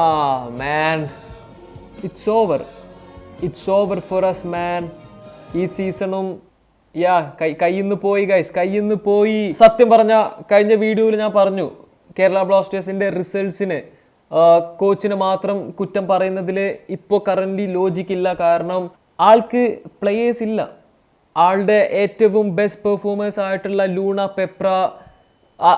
ആ man it's over it's over for us man ഈ സീസണും യാ കൈ കയ്യിന്ന് പോയി ഗൈസ് കയ്യിന്ന് പോയി. സത്യം പറഞ്ഞ കഴിഞ്ഞ വീഡിയോയിൽ ഞാൻ പറഞ്ഞു കേരള ബ്ലാസ്റ്റേഴ്സിന്റെ റിസൾട്ട്സിന് കോച്ചിന് മാത്രം കുറ്റം പറയുന്നതിൽ ഇപ്പോൾ കറന്റ് ലോജിക് ഇല്ല. കാരണം ആൾക്ക് പ്ലേയേഴ്സ് ഇല്ല. ആളുടെ ഏറ്റവും ബെസ്റ്റ് പെർഫോമേഴ്സ് ആയിട്ടുള്ള ലൂണ പെപ്ര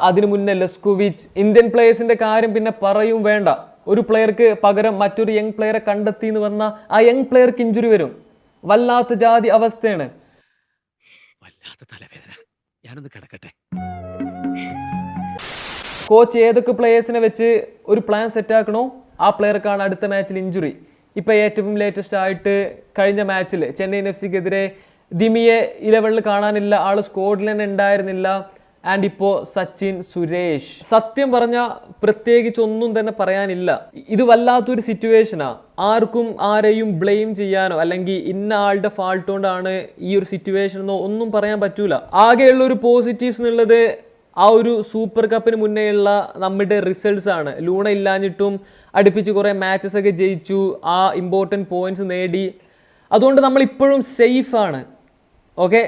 അതിനു മുന്നേ ലെസ്കുവിച്ച് ഇന്ത്യൻ പ്ലേയേഴ്സിന്റെ കാര്യം പിന്നെ പറയും വേണ്ട. ഒരു പ്ലെയർക്ക് പകരം മറ്റൊരു യങ് പ്ലെയറെ കണ്ടെത്തി എന്ന് പറഞ്ഞാൽ ആ യങ് പ്ലെയർക്ക് ഇഞ്ചുറി വരും. വല്ലാത്ത ജാതി അവസ്ഥയാണ്. വല്ലാത്ത തലവേദന. ഞാനൊന്ന് കിടക്കട്ടെ. കോച്ച് ഏതൊക്കെ പ്ലേയേഴ്സിനെ വെച്ച് ഒരു പ്ലാൻ സെറ്റ് ആക്കണോ ആ പ്ലെയർക്കാണ് അടുത്ത മാച്ചിൽ ഇഞ്ചുറി. ഇപ്പൊ ഏറ്റവും ലേറ്റസ്റ്റ് ആയിട്ട് കഴിഞ്ഞ മാച്ചിൽ ചെന്നൈയിൻ എഫ് സിക്കെതിരെ ദിമിയെ ഇലവനിൽ കാണാനില്ല ആൾ സ്കോഡിൽ തന്നെ ഉണ്ടായിരുന്നില്ല. ആൻഡ് ഇപ്പോ സച്ചിൻ സുരേഷ്. സത്യം പറഞ്ഞ പ്രത്യേകിച്ച് ഒന്നും തന്നെ പറയാനില്ല. ഇത് വല്ലാത്തൊരു സിറ്റുവേഷനാ ആർക്കും ആരെയും ബ്ലെയിം ചെയ്യാനോ അല്ലെങ്കിൽ ഇന്ന ആളുടെ ഫാൾട്ട് കൊണ്ടാണ് ഈ ഒരു സിറ്റുവേഷൻ എന്നോ ഒന്നും പറയാൻ പറ്റൂല. ആകെയുള്ള ഒരു പോസിറ്റീവ്സ് എന്നുള്ളത് ആ ഒരു സൂപ്പർ കപ്പിന് മുന്നേയുള്ള നമ്മുടെ റിസൾട്ട്സ് ആണ്. ലൂണ ഇല്ലാഞ്ഞിട്ടും അടുപ്പിച്ച് കുറേ മാച്ചസ് ഒക്കെ ജയിച്ചു. ആ ഇമ്പോർട്ടന്റ് പോയിന്റ്സ് നേടി. അതുകൊണ്ട് നമ്മൾ ഇപ്പോഴും സേഫ് ആണ്. ഓക്കെ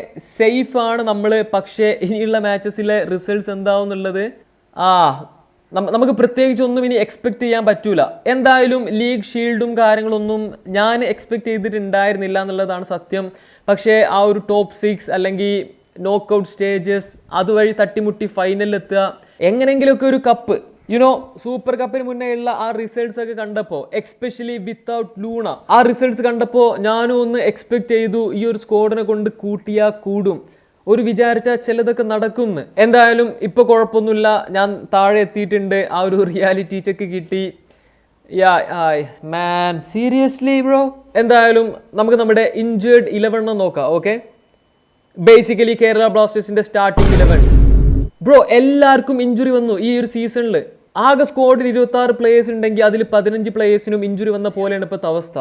ആണ് നമ്മൾ പക്ഷേ ഇനിയുള്ള മാച്ചസിലെ റിസൾട്ട്സ് എന്താവും എന്നുള്ളത്? ആ നമുക്ക് പ്രത്യേകിച്ച് ഒന്നും ഇനി എക്സ്പെക്ട് ചെയ്യാൻ പറ്റൂല. എന്തായാലും ലീഗ് ഷീൽഡും കാര്യങ്ങളൊന്നും ഞാൻ എക്സ്പെക്ട് ചെയ്തിട്ടുണ്ടായിരുന്നില്ല എന്നുള്ളതാണ് സത്യം. പക്ഷേ ആ ഒരു ടോപ്പ് സിക്സ് അല്ലെങ്കിൽ നോക്കൗട്ട് സ്റ്റേജസ് അതുവഴി തട്ടിമുട്ടി ഫൈനലിൽ എത്തുക എങ്ങനെങ്കിലുമൊക്കെ ഒരു കപ്പ് യുനോ സൂപ്പർ കപ്പിന് മുന്നേ ഉള്ള ആ റിസൾട്ട്സ് ഒക്കെ കണ്ടപ്പോൾ എക്സ്പെഷ്യലി വിത്തൗട്ട് ലൂണ ആ റിസൾട്ട്സ് കണ്ടപ്പോൾ ഞാനും ഒന്ന് എക്സ്പെക്ട് ചെയ്തു ഈ ഒരു സ്കോഡിനെ കൊണ്ട് കൂട്ടിയാ കൂടും. ഒരു വിചാരിച്ച ചിലതൊക്കെ നടക്കുമെന്ന് എന്തായാലും ഇപ്പൊ കുഴപ്പമൊന്നുമില്ല. ഞാൻ താഴെ എത്തിയിട്ടുണ്ട്. ആ ഒരു റിയാലിറ്റി ചെക്ക് കിട്ടി. യാ മാൻ സീരിയസ്ലി ബ്രോ എന്തായാലും നമുക്ക് നമ്മുടെ ഇഞ്ചേർഡ് ഇലവൺ നോക്കാം ഓക്കെ ബേസിക്കലി കേരള ബ്ലാസ്റ്റേഴ്സിന്റെ സ്റ്റാർട്ടിംഗ് ഇലവൻ ബ്രോ എല്ലാവർക്കും ഇഞ്ചുറി വന്നു ഈ ഒരു സീസണിൽ ആകെ സ്കോഡിൽ ഇരുപത്തി ആറ് പ്ലേയേഴ്സ് ഉണ്ടെങ്കിൽ അതിൽ പതിനഞ്ച് പ്ലേയേഴ്സിനും ഇഞ്ചുറി വന്ന പോലെയാണ് ഇപ്പോഴത്തെ അവസ്ഥ.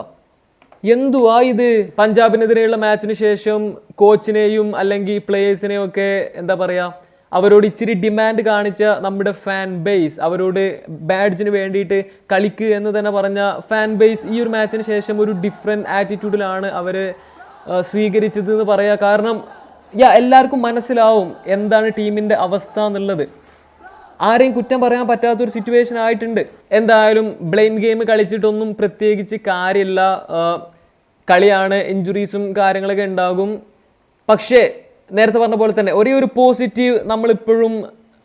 എന്തുവാ ഇത്? പഞ്ചാബിനെതിരെയുള്ള മാച്ചിന് ശേഷം കോച്ചിനെയും അല്ലെങ്കിൽ പ്ലേയേഴ്സിനെയും ഒക്കെ എന്താ പറയുക അവരോട് ഇച്ചിരി ഡിമാൻഡ് കാണിച്ച നമ്മുടെ ഫാൻ ബേസ് അവരോട് ബാഡ്ജിന് വേണ്ടിയിട്ട് കളിക്കുക എന്ന് തന്നെ പറഞ്ഞ ഫാൻ ബേസ് ഈ ഒരു മാച്ചിന് ശേഷം ഒരു ഡിഫറെന്റ് ആറ്റിറ്റ്യൂഡിലാണ് അവർ സ്വീകരിച്ചതെന്ന് പറയാ. കാരണം യാ എല്ലാവർക്കും മനസ്സിലാവും എന്താണ് ടീമിന്റെ അവസ്ഥ എന്നുള്ളത്. ആരെയും കുറ്റം പറയാൻ പറ്റാത്തൊരു സിറ്റുവേഷൻ ആയിട്ടുണ്ട്. എന്തായാലും ബ്ലെയിം ഗെയിം കളിച്ചിട്ടൊന്നും പ്രത്യേകിച്ച് കാര്യമില്ല. കളിയാണ് ഇഞ്ചുറീസും കാര്യങ്ങളൊക്കെ ഉണ്ടാകും. പക്ഷേ നേരത്തെ പറഞ്ഞ പോലെ തന്നെ ഒരേ ഒരു പോസിറ്റീവ് നമ്മളിപ്പോഴും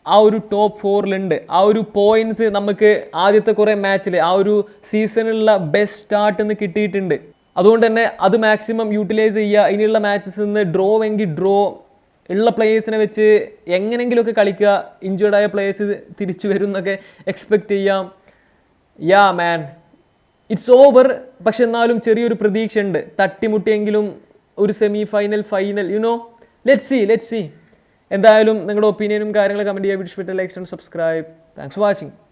ആ ഒരു ടോപ്പ് ഫോറിലുണ്ട് ആ ഒരു പോയിന്റ്സ് നമുക്ക് ആദ്യത്തെ കുറേ മാച്ചിൽ ആ ഒരു സീസണിലുള്ള ബെസ്റ്റ് സ്റ്റാർട്ട് എന്ന് കിട്ടിയിട്ടുണ്ട്. അതുകൊണ്ട് തന്നെ അത് മാക്സിമം യൂട്ടിലൈസ് ചെയ്യുക. ഇനിയുള്ള മാച്ചസ് നിന്ന് ഡ്രോ എങ്കിൽ ഡ്രോ ഉള്ള പ്ലേയേഴ്സിനെ വെച്ച് എങ്ങനെങ്കിലുമൊക്കെ കളിക്കുക. ഇഞ്ചേർഡായ പ്ലേയേഴ്സ് തിരിച്ചു വരും എന്നൊക്കെ എക്സ്പെക്റ്റ് ചെയ്യാം. യാ മാൻ ഇറ്റ്സ് ഓവർ പക്ഷെ എന്നാലും ചെറിയൊരു പ്രതീക്ഷ ഉണ്ട് തട്ടിമുട്ടിയെങ്കിലും ഒരു semi final final you know let see let see എന്തായാലും നിങ്ങളുടെ ഒപ്പീനിയനും കാര്യങ്ങളും കമന്റ് ചെയ്യുക wish like subscribe thanks for watching